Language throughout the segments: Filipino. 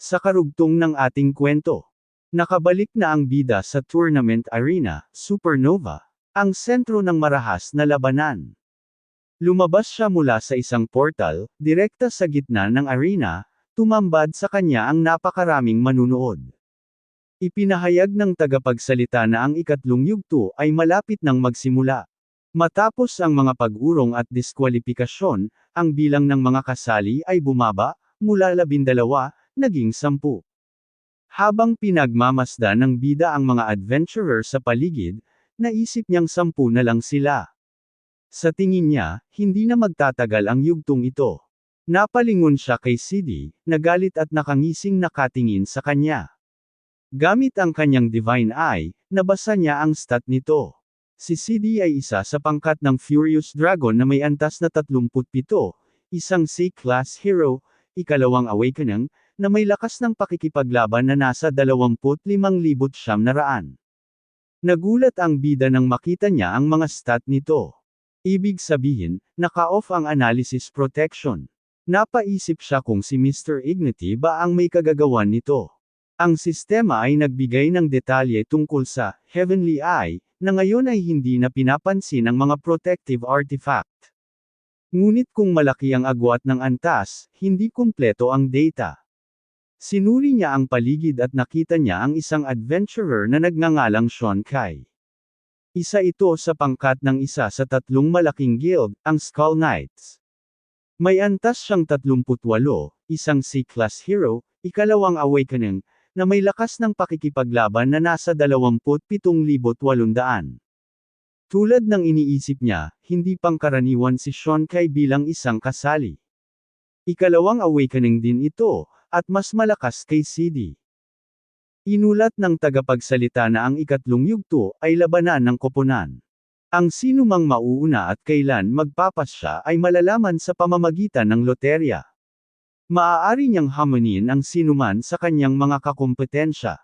Sa karugtong ng ating kwento, nakabalik na ang bida sa tournament arena, Supernova, ang sentro ng marahas na labanan. Lumabas siya mula sa isang portal, direkta sa gitna ng arena, tumambad sa kanya ang napakaraming manunood. Ipinahayag ng tagapagsalita na ang ikatlong yugto ay malapit nang magsimula. Matapos ang mga pag-urong at diskwalipikasyon, ang bilang ng mga kasali ay bumaba, mula labindalawa, naging sampu. Habang pinagmamasda ng bida ang mga adventurer sa paligid, naisip niyang sampu na lang sila. Sa tingin niya, hindi na magtatagal ang yugtong ito. Napalingon siya kay Sidi, nagalit at nakangising nakatingin sa kanya. Gamit ang kanyang Divine Eye, nabasa niya ang stat nito. Si Sidi ay isa sa pangkat ng Furious Dragon na may antas na 37, isang C-class hero, ikalawang awakening, na may lakas ng pakikipaglaban na nasa 25,700. Nagulat ang bida nang makita niya ang mga stat nito. Ibig sabihin, naka-off ang analysis protection. Napaisip siya kung si Mr. Ignity ba ang may kagagawan nito. Ang sistema ay nagbigay ng detalye tungkol sa Heavenly Eye, na ngayon ay hindi na pinapansin ang mga protective artifact. Ngunit kung malaki ang agwat ng antas, hindi kumpleto ang data. Sinuri niya ang paligid at nakita niya ang isang adventurer na nagngangalang Sean Kai. Isa ito sa pangkat ng isa sa tatlong malaking guild, ang Skull Knights. May antas siyang 38, isang C-class hero, ikalawang awakening, na may lakas ng pakikipaglaban na nasa 27,800. Tulad ng iniisip niya, hindi pangkaraniwan si Sean Kai bilang isang kasali. Ikalawang awakening din ito, at mas malakas kay CD. Inulat ng tagapagsalita na ang ikatlong yugto ay labanan ng koponan. Ang sino mang mauuna at kailan magpapasya ay malalaman sa pamamagitan ng loterya. Maaari niyang hamunin ang sinuman sa kanyang mga kakompetensya.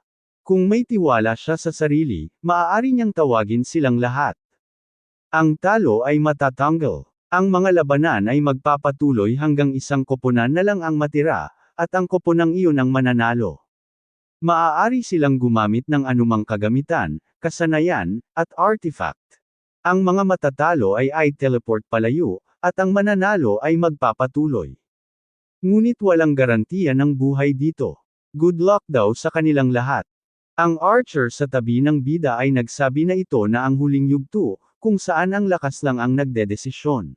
Kung may tiwala siya sa sarili, maaari niyang tawagin silang lahat. Ang talo ay matatanggal. Ang mga labanan ay magpapatuloy hanggang isang koponan na lang ang matira, at ang koponang iyon ang mananalo. Maaari silang gumamit ng anumang kagamitan, kasanayan, at artifact. Ang mga matatalo ay ay teleport palayo, at ang mananalo ay magpapatuloy. Ngunit walang garantiya ng buhay dito. Good luck daw sa kanilang lahat. Ang archer sa tabi ng bida ay nagsabi na ito na ang huling yugto, kung saan ang lakas lang ang nagdedesisyon.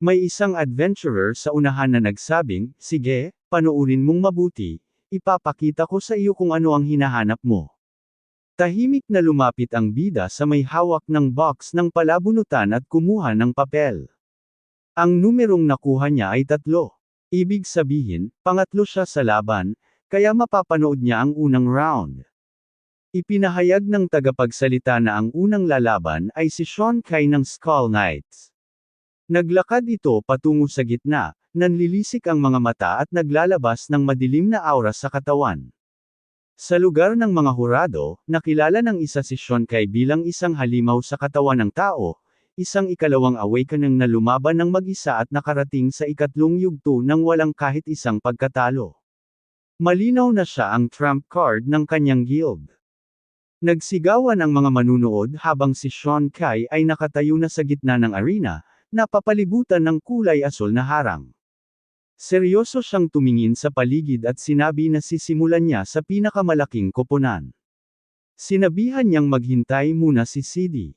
May isang adventurer sa unahan na nagsabing, sige, panoorin mong mabuti, ipapakita ko sa iyo kung ano ang hinahanap mo. Tahimik na lumapit ang bida sa may hawak ng box ng palabunutan at kumuha ng papel. Ang numerong nakuha niya ay tatlo. Ibig sabihin, pangatlo siya sa laban, kaya mapapanood niya ang unang round. Ipinahayag ng tagapagsalita na ang unang lalaban ay si Sean Kai ng Skull Knights. Naglakad ito patungo sa gitna, nanlilisik ang mga mata at naglalabas ng madilim na aura sa katawan. Sa lugar ng mga hurado, nakilala ng isa si Sean Kai bilang isang halimaw sa katawan ng tao, isang ikalawang awakening na lumaban ng mag-isa at nakarating sa ikatlong yugto nang walang kahit isang pagkatalo. Malinaw na siya ang trump card ng kanyang guild. Nagsigawan ang mga manunood habang si Sean Kai ay nakatayo na sa gitna ng arena, napapalibutan ng kulay asul na harang. Seryoso siyang tumingin sa paligid at sinabi na sisimulan niya sa pinakamalaking koponan. Sinabihan niyang maghintay muna si CD.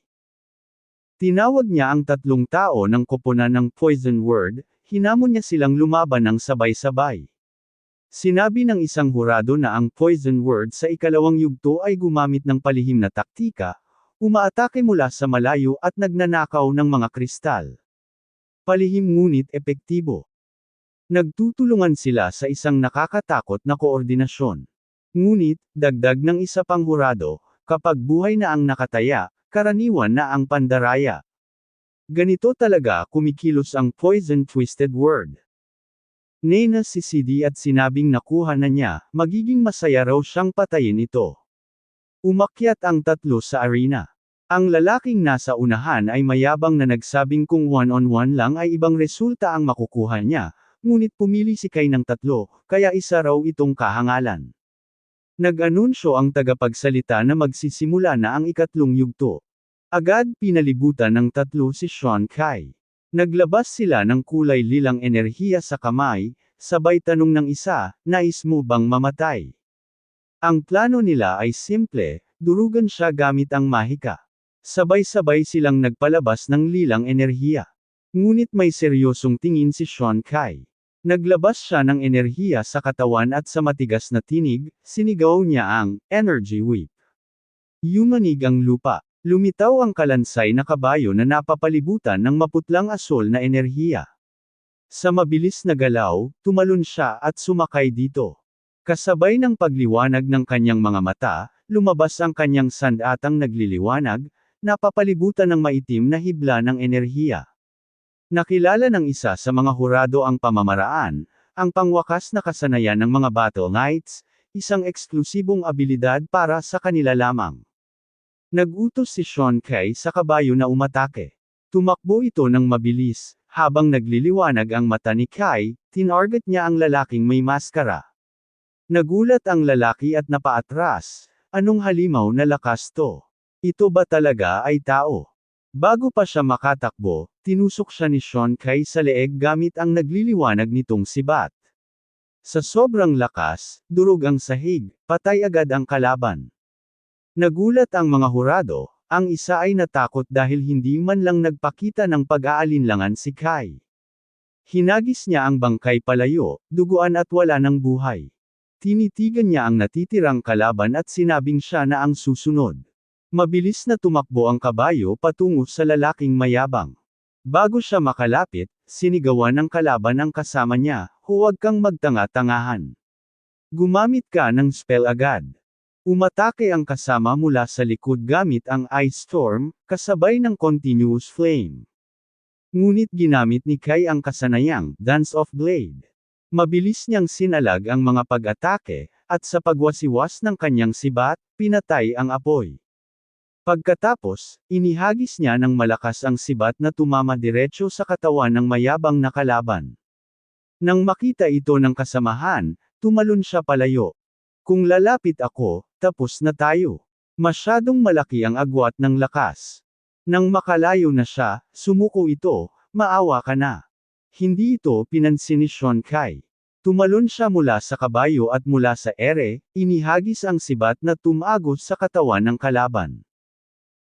Tinawag niya ang tatlong tao ng koponan ng Poison Word, hinamon niya silang lumaban ng sabay-sabay. Sinabi ng isang hurado na ang poison word sa ikalawang yugto ay gumamit ng palihim na taktika, umaatake mula sa malayo at nagnanakaw ng mga kristal. Palihim ngunit epektibo. Nagtutulungan sila sa isang nakakatakot na koordinasyon. Ngunit, dagdag ng isa pang hurado, kapag buhay na ang nakataya, karaniwan na ang pandaraya. Ganito talaga kumikilos ang poison twisted word. Nena si CD at sinabing nakuha na niya, magiging masaya raw siyang patayin ito. Umakyat ang tatlo sa arena. Ang lalaking nasa unahan ay mayabang na nagsabing kung one-on-one lang ay ibang resulta ang makukuha niya, ngunit pumili si Kai ng tatlo, kaya isa raw itong kahangalan. Nag-anunsyo ang tagapagsalita na magsisimula na ang ikatlong yugto. Agad pinalibutan ng tatlo si Sean Kai. Naglabas sila ng kulay lilang enerhiya sa kamay, sabay tanong ng isa, nais mo bang mamatay? Ang plano nila ay simple, durugan siya gamit ang mahika. Sabay-sabay silang nagpalabas ng lilang enerhiya. Ngunit may seryosong tingin si Sean Kai. Naglabas siya ng enerhiya sa katawan at sa matigas na tinig, sinigaw niya ang energy whip. Yumanig ang lupa. Lumitaw ang kalansay na kabayo na napapalibutan ng maputlang asol na enerhiya. Sa mabilis na galaw, tumalon siya at sumakay dito. Kasabay ng pagliwanag ng kanyang mga mata, lumabas ang kanyang sandatang nagliliwanag, napapalibutan ng maitim na hibla ng enerhiya. Nakilala ng isa sa mga hurado ang pamamaraan, ang pangwakas na kasanayan ng mga Battle Knights, isang eksklusibong abilidad para sa kanila lamang. Nagutos si Sean Kay sa kabayo na umatake. Tumakbo ito ng mabilis, habang nagliliwanag ang mata ni Kai, tinarget niya ang lalaking may maskara. Nagulat ang lalaki at napaatras, anong halimaw na lakas to? Ito ba talaga ay tao? Bago pa siya makatakbo, tinusok siya ni Sean Kai sa leeg gamit ang nagliliwanag nitong sibat. Sa sobrang lakas, durog ang sahig, patay agad ang kalaban. Nagulat ang mga hurado, ang isa ay natakot dahil hindi man lang nagpakita ng pag-aalinlangan si Kai. Hinagis niya ang bangkay palayo, duguan at wala ng buhay. Tinitigan niya ang natitirang kalaban at sinabing siya na ang susunod. Mabilis na tumakbo ang kabayo patungo sa lalaking mayabang. Bago siya makalapit, sinigawan ng kalaban ang kasama niya, huwag kang magtanga-tangahan. Gumamit ka ng spell agad. Umatake ang kasama mula sa likod gamit ang Ice Storm, kasabay ng Continuous Flame. Ngunit ginamit ni Kai ang kasanayang Dance of Blade. Mabilis niyang sinalag ang mga pag-atake, at sa pagwasiwas ng kanyang sibat, pinatay ang apoy. Pagkatapos, inihagis niya ng malakas ang sibat na tumama diretso sa katawan ng mayabang na kalaban. Nang makita ito ng kasamahan, tumalon siya palayo. Kung lalapit ako, tapos na tayo. Masyadong malaki ang agwat ng lakas. Nang makalayo na siya, sumuko ito, maawa ka na. Hindi ito pinansin ni Sean Kai. Tumalon siya mula sa kabayo at mula sa ere, inihagis ang sibat na tumagos sa katawan ng kalaban.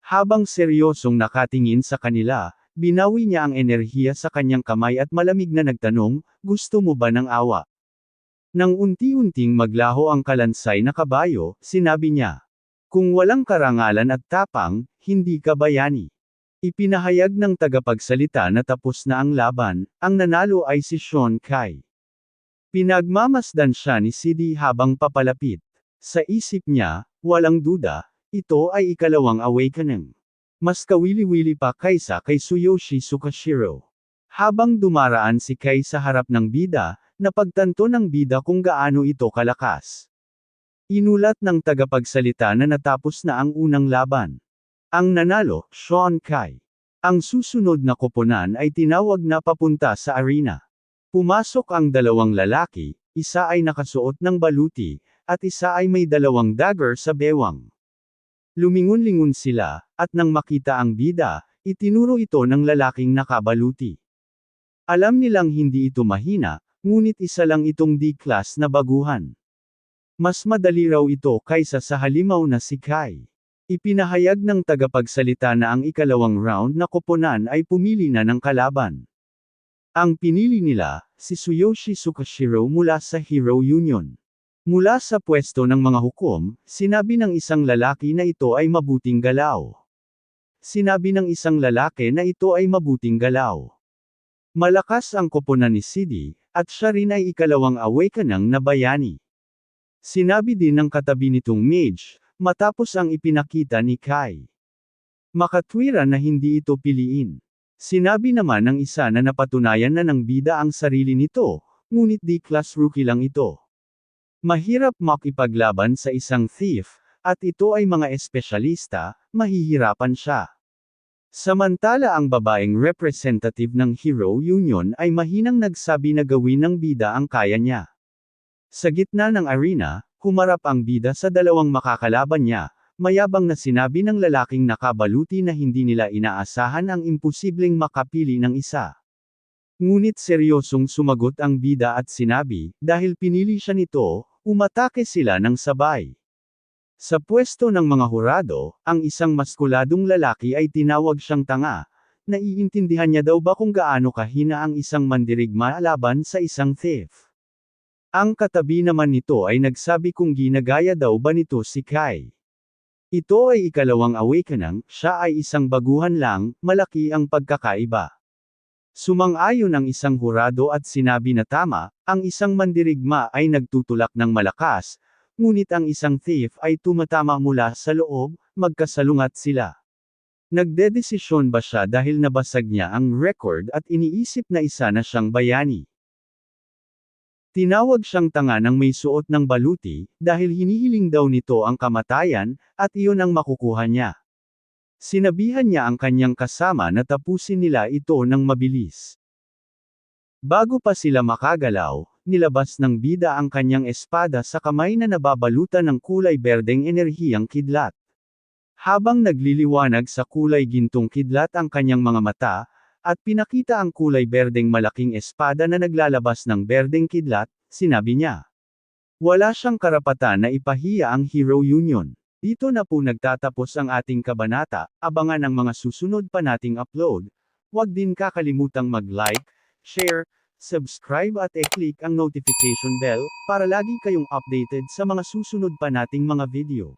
Habang seryosong nakatingin sa kanila, binawi niya ang enerhiya sa kanyang kamay at malamig na nagtanong, gusto mo ba ng awa? Nang unti-unting maglaho ang kalansay na kabayo, sinabi niya, kung walang karangalan at tapang, hindi ka bayani. Ipinahayag ng tagapagsalita na tapos na ang laban, ang nanalo ay si Sean Kai. Pinagmamasdan siya ni Sidi habang papalapit. Sa isip niya, walang duda, ito ay ikalawang awakening. Mas kawili-wili pa kaysa kay Tsuyoshi Sukashiro. Habang dumaraan si Kai sa harap ng bida, napagtanto ng bida kung gaano ito kalakas. Inulat ng tagapagsalita na natapos na ang unang laban. Ang nanalo, Sean Kai. Ang susunod na koponan ay tinawag na papunta sa arena. Pumasok ang dalawang lalaki, isa ay nakasuot ng baluti, at isa ay may dalawang dagger sa bewang. Lumingon-lingon sila, at nang makita ang bida, itinuro ito ng lalaking nakabaluti. Alam nilang hindi ito mahina, ngunit isa lang itong D-class na baguhan. Mas madali raw ito kaysa sa halimaw na si Kai. Ipinahayag ng tagapagsalita na ang ikalawang round na koponan ay pumili na ng kalaban. Ang pinili nila, si Tsuyoshi Sukashiro mula sa Hero Union. Mula sa pwesto ng mga hukom, sinabi ng isang lalaki na ito ay mabuting galaw. Sinabi ng isang lalaki na ito ay mabuting galaw. Malakas ang koponan ni Sidi, at siya rin ay ikalawang awakenang na bayani. Sinabi din ng katabi nitong mage, matapos ang ipinakita ni Kai. Makatwira na hindi ito piliin. Sinabi naman ng isa na napatunayan na ng bida ang sarili nito, ngunit di class rookie lang ito. Mahirap makipaglaban sa isang thief, at ito ay mga espesyalista, mahihirapan siya. Samantala ang babaeng representative ng Hero Union ay mahinang nagsabi na gawin ng bida ang kaya niya. Sa gitna ng arena, humarap ang bida sa dalawang makakalaban niya, mayabang na sinabi ng lalaking nakabaluti na hindi nila inaasahan ang imposibleng makapili ng isa. Ngunit seryosong sumagot ang bida at sinabi, dahil pinili siya nito, umatake sila ng sabay. Sa pwesto ng mga hurado, ang isang maskuladong lalaki ay tinawag siyang tanga. Naiintindihan niya daw ba kung gaano kahina ang isang mandirigma laban sa isang thief? Ang katabi naman nito ay nagsabi kung ginagaya daw ba nito si Kai. Ito ay ikalawang awakening, siya ay isang baguhan lang, malaki ang pagkakaiba. Sumang-ayon ang isang hurado at sinabi na tama, ang isang mandirigma ay nagtutulak ng malakas, ngunit ang isang thief ay tumatama mula sa loob, magkasalungat sila. Nagdedesisyon ba siya dahil nabasag niya ang record at iniisip na isa na siyang bayani? Tinawag siyang tanga ng may suot ng baluti, dahil hinihiling daw nito ang kamatayan, at iyon ang makukuha niya. Sinabihan niya ang kanyang kasama na tapusin nila ito ng mabilis. Bago pa sila makagalaw, nilabas ng bida ang kanyang espada sa kamay na nababalutan ng kulay berdeng enerhiyang kidlat. Habang nagliliwanag sa kulay gintong kidlat ang kanyang mga mata, at pinakita ang kulay berdeng malaking espada na naglalabas ng berdeng kidlat, sinabi niya. Wala siyang karapatan na ipahiya ang Hero Union. Dito na po nagtatapos ang ating kabanata, abangan ang mga susunod pa nating upload. Huwag din kakalimutang mag-like, share, subscribe at e-click ang notification bell, para lagi kayong updated sa mga susunod pa nating mga video.